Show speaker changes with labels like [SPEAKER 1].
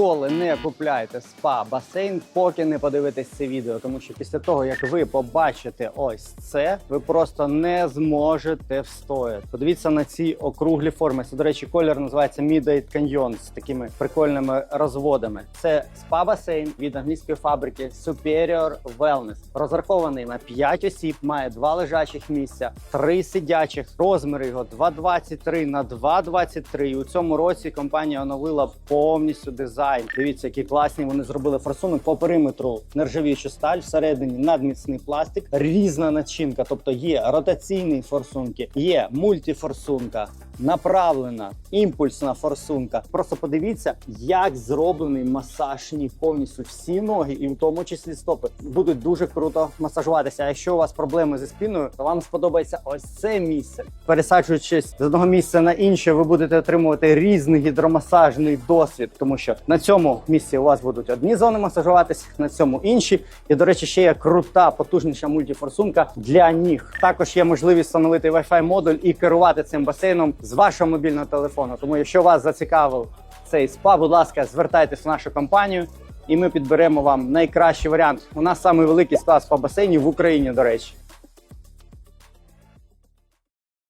[SPEAKER 1] ніколи не купляйте спа басейн, поки не подивитесь це відео. Тому що після того, як ви побачите ось це, ви просто не зможете встояти. Подивіться на ці округлі форми. Це, до речі, колір називається Midnight Canyon з такими прикольними розводами. Це спа басейн від англійської фабрики Superior Wellness. Розрахований на 5 осіб, має два лежачих місця, три сидячих. Розміри його 2,23 на 2,23. І у цьому році компанія оновила повністю дизайн. Дивіться, які класні вони зробили форсунок по периметру нержавіючу сталь, всередині надміцний пластик, різна начинка. Тобто є ротаційні форсунки, є мультифорсунка. Направлена імпульсна форсунка. Просто подивіться, як зроблений масаж ніг повністю всі ноги, і в тому числі стопи, будуть дуже круто масажуватися. А якщо у вас проблеми зі спиною, то вам сподобається ось це місце. Пересаджуючись з одного місця на інше, ви будете отримувати різний гідромасажний досвід, тому що на цьому місці у вас будуть одні зони масажуватись, на цьому інші. І до речі, ще є крута, потужніша мультифорсунка для ніг. Також є можливість встановити Wi-Fi модуль і керувати цим басейном з вашого мобільного телефону. Тому, якщо вас зацікавив цей спа, будь ласка, звертайтесь в нашу компанію, і ми підберемо вам найкращий варіант. У нас найвеликий спа спа басейнів в Україні, до речі.